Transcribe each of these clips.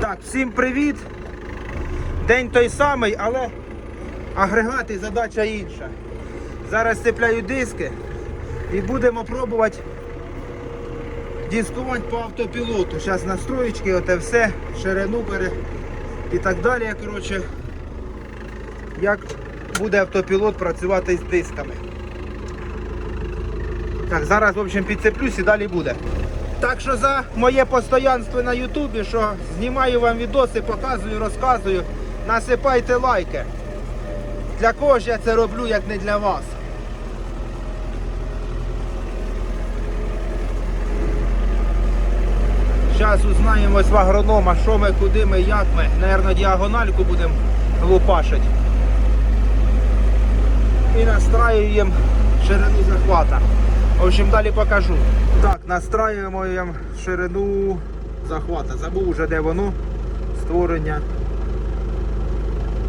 Так, всім привіт. День той самий, але агрегат і задача інша. Зараз цепляю диски і будемо пробувати дискувати по автопілоту. Зараз настроєчки, оте все, ширину бере і так далі. Коротше, як буде автопілот працювати з дисками. Так, зараз, в общем, підцеплюсь і далі буде. Так що за моє постоянство на Ютубі, що знімаю вам відоси, показую, розказую, насипайте лайки. Для кого ж я це роблю, як не для вас. Зараз узнаємось в агронома, що ми, куди ми, як ми. Наверно, діагональку будемо лупашити. І настраюємо ширину захвата. В общем, далі покажу. Так, настраюємо ширину захвата. Забув вже де воно. Створення.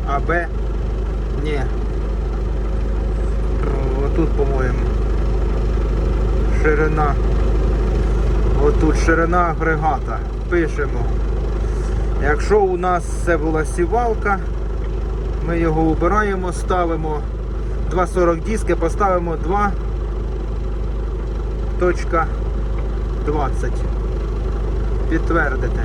АБ. Ні. Отут, по-моєму. Ширина. Отут ширина агрегата. Пишемо. Якщо у нас це була сівалка, ми його убираємо, ставимо 2,40 диски, поставимо 2 точка 20. Підтвердити.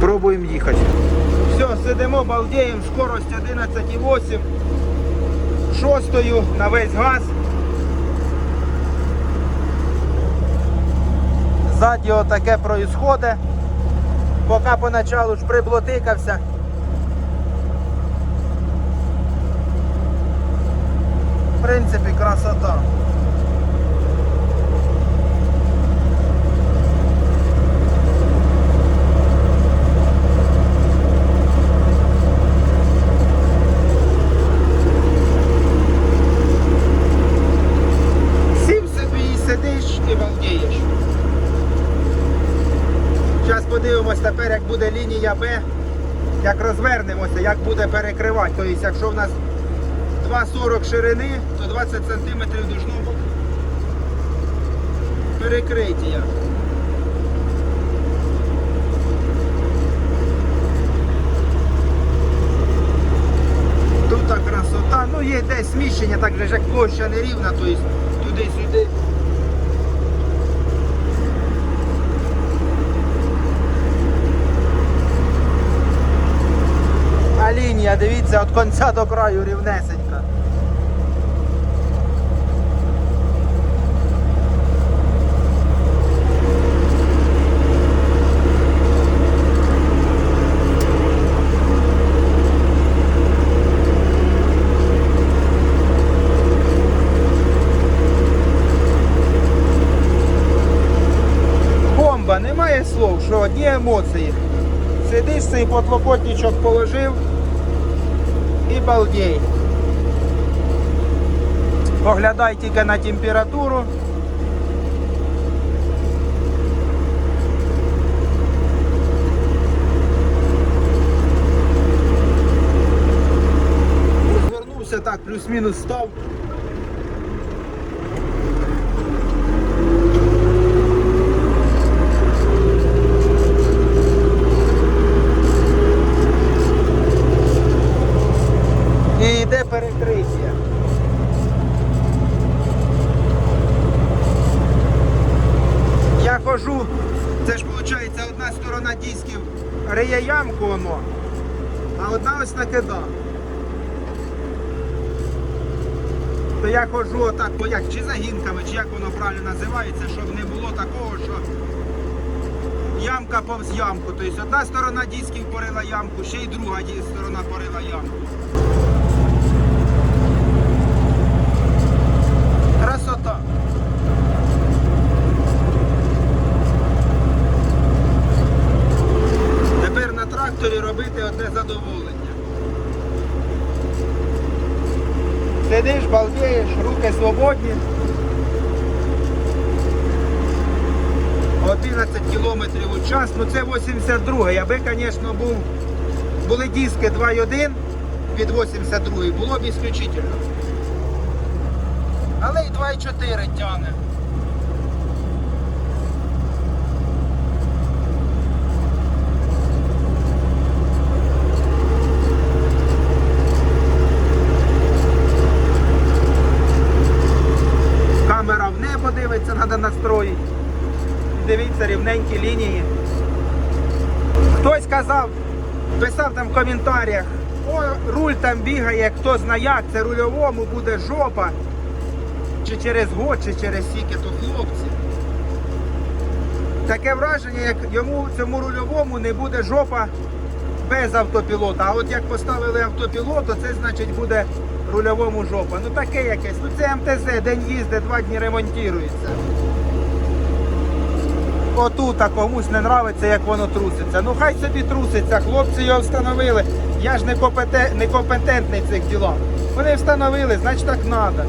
Пробуємо їхати. Все, сидимо, балдеємо, скорость 11,8. Шостою на весь газ. Ззаді отаке происходить. Поки поначалу ж приблотикався. В принципі, красота. Сів собі і сидиш і балдієш. Зараз подивимось тепер, як буде лінія Б, як розвернемося, як буде перекривати. Тобто, якщо в нас 2,40 ширини, то 20 см должно перекриття. Тут красота, ну є десь зміщення, так же як площа нерівна, тобто туди-сюди. А лінія, дивіться, від кінця до краю рівнесенька. Немає слов, що одні емоції. Сидиш цей подлокотничок положив і балдей. Поглядай тільки на температуру. Розвернувся так, плюс-мінус став. Я це ж виходить одна сторона дисків риє ямку воно, а одна ось накида. То я хожу отак, по як, чи загінками, чи як воно правильно називається, щоб не було такого, що ямка повз ямку. Тобто одна сторона дисків порила ямку, ще й друга сторона порила ямку. Красота. Тепер на тракторі робити одне задоволення. Сидиш, балдієш, руки свободні. 11 кілометрів у час, ну це 82 Аби, звісно, був, були диски 2.1, під 82 було б ісключительно. Але і 2,4 тягне. Дивіться, рівненькі лінії. Хтось казав, писав там в коментарях, о, руль там бігає, хто знає як, це рульовому буде жопа. Чи через год, чи через сіки, то хлопці. Таке враження, як йому цьому рульовому не буде жопа без автопілота. А от як поставили автопілот, то це значить буде рульовому жопа. Ну таке якесь. Ну це МТЗ, день їздить, два дні ремонтується. Отут а комусь не нравиться, як воно труситься. Ну хай собі труситься, хлопці його встановили. Я ж не, компетентний в цих ділах. Вони встановили, значить так треба.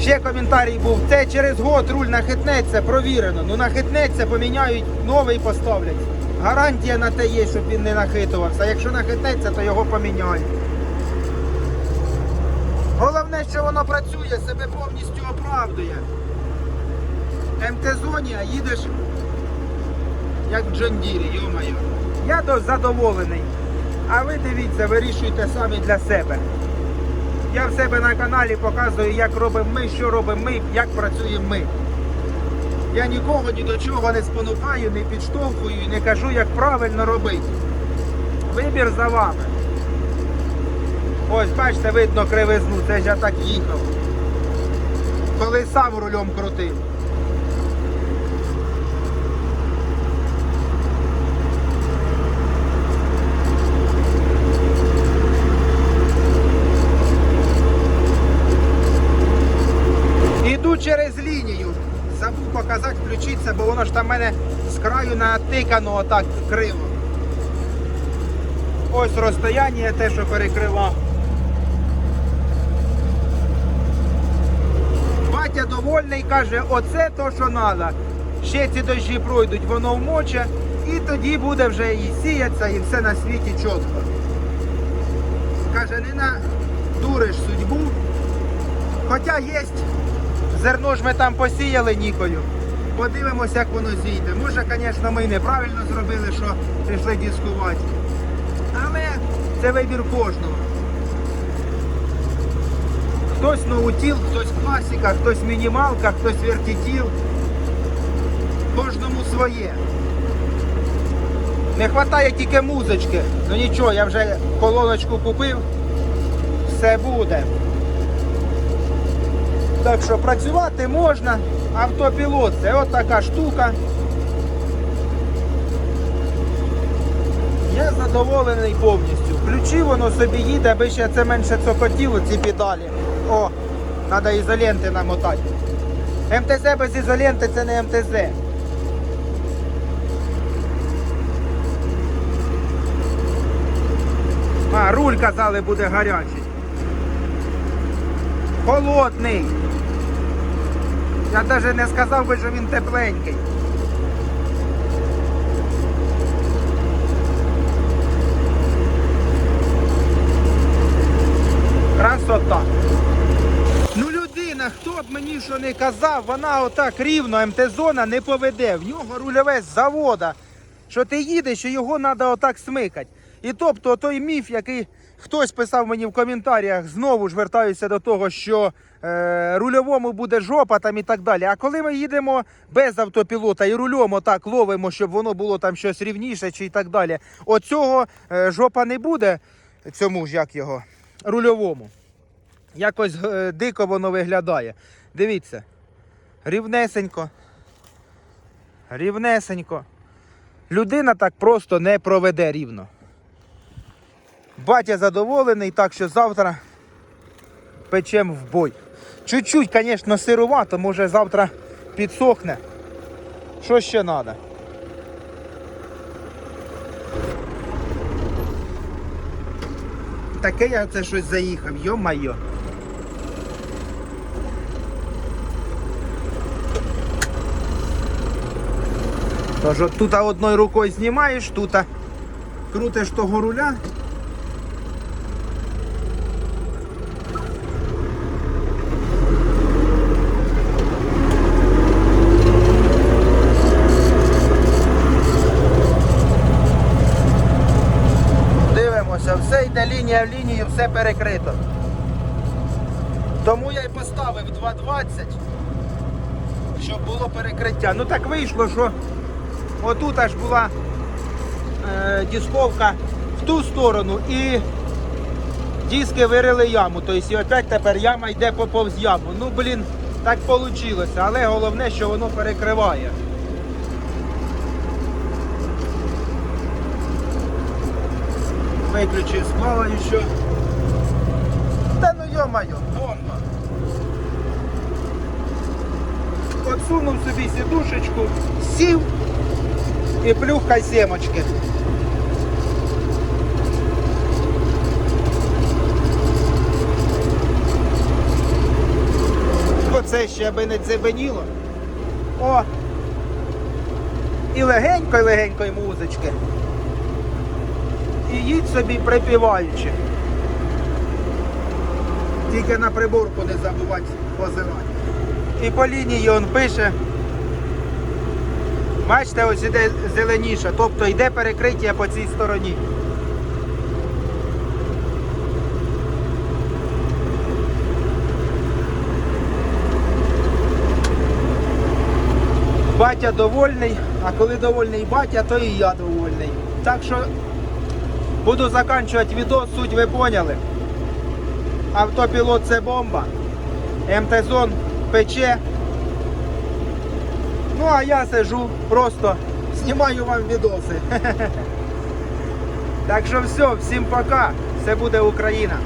Ще коментарій був, це через год руль нахитнеться, провірено. Ну нахитнеться, поміняють, новий поставлять. Гарантія на те є, щоб він не нахитувався. Якщо нахитнеться, то його поміняють. Головне, що воно працює, себе повністю оправдує. МТ-зоні, а їдеш як в Джондірі, йо-моє. Я до задоволений. А ви дивіться, вирішуйте самі для себе. Я в себе на каналі показую, як робимо ми, що робимо ми, як працюємо ми. Я нікого ні до чого не спонукаю, не підштовхую і не кажу, як правильно робити. Вибір за вами. Ось, бачите, видно кривизну, це ж я так їхав. Коли сам рулем крутив. Іду через лінію. Показати, включитися, бо воно ж там в мене з краю натикано отак криво. Ось розстояння те, що перекривав. Батя довольний, каже, оце то, що треба. Ще ці дощі пройдуть, воно вмоче, і тоді буде вже і сіяться, і все на світі чітко. Каже, не надуриш судьбу. Хоча є, зерно ж ми там посіяли нікою. Подивимося, як воно зійде. Може, звісно, ми неправильно зробили, що пішли дискувати. Але це вибір кожного. Хтось ноутіл, хтось класика, хтось мінімалка, хтось вертітіл. Кожному своє. Не вистачає тільки музички. Ну нічого, я вже колоночку купив. Все буде. Так що працювати можна. Автопілот це от така штука. Я задоволений повністю. Ключі воно собі їде, аби ще це менше цокотіло, ці педалі. О, треба ізоленти намотати. МТЗ без ізоленти це не МТЗ. А, руль казали буде гарячий. Холодний. Я навіть не сказав би, що він тепленький. Красота. Ну людина, хто б мені що не казав, вона отак рівно МТ-зона не поведе. В нього рульове з завода. Що ти їдеш, що його треба отак смикати. І тобто той міф, який хтось писав мені в коментарях, знову ж вертаюся до того, що е, рульовому буде жопа там і так далі. А коли ми їдемо без автопілота і рулем отак ловимо, щоб воно було там щось рівніше чи і так далі, оцього е, жопа не буде, цьому ж як його, рульовому. Якось е, дико воно виглядає. Дивіться. Рівнесенько. Рівнесенько. Людина так просто не проведе рівно. Батя задоволений, так що завтра печем в бой. Чуть-чуть, звісно, сирувато, може завтра підсохне. Що ще треба? Таке я це щось заїхав, йо-майо. Тож тут одною рукою знімаєш, тут крутиш того руля. Лінія в лінію, все перекрито. Тому я й поставив 2.20, щоб було перекриття. Ну так вийшло, що отут аж була е, дисковка в ту сторону і диски вирили яму. Тобто і опять тепер яма йде по повз яму. Ну блін, так вийшло. Але головне, що воно перекриває. Виключив склала і що. Та ну йо-моє, бомба. Подсунув собі сідушечку, сів і плюхай сімочки. Оце ще аби не цебеніло. О! І легенько, і легенько й музички. І їдь собі припіваючи. Тільки на приборку не забувати позивати. І по лінії він пише. Бачите, ось іде зеленіше, тобто йде перекриття по цій стороні. Батя довольний, а коли довольний батя, то і я довольний. Так що буду заканчивать відео, суть ви поняли. Автопілот це бомба. МТ-зон пече. Ну а я сижу, просто знімаю вам відоси. Так що все, всім пока. Все буде Україна.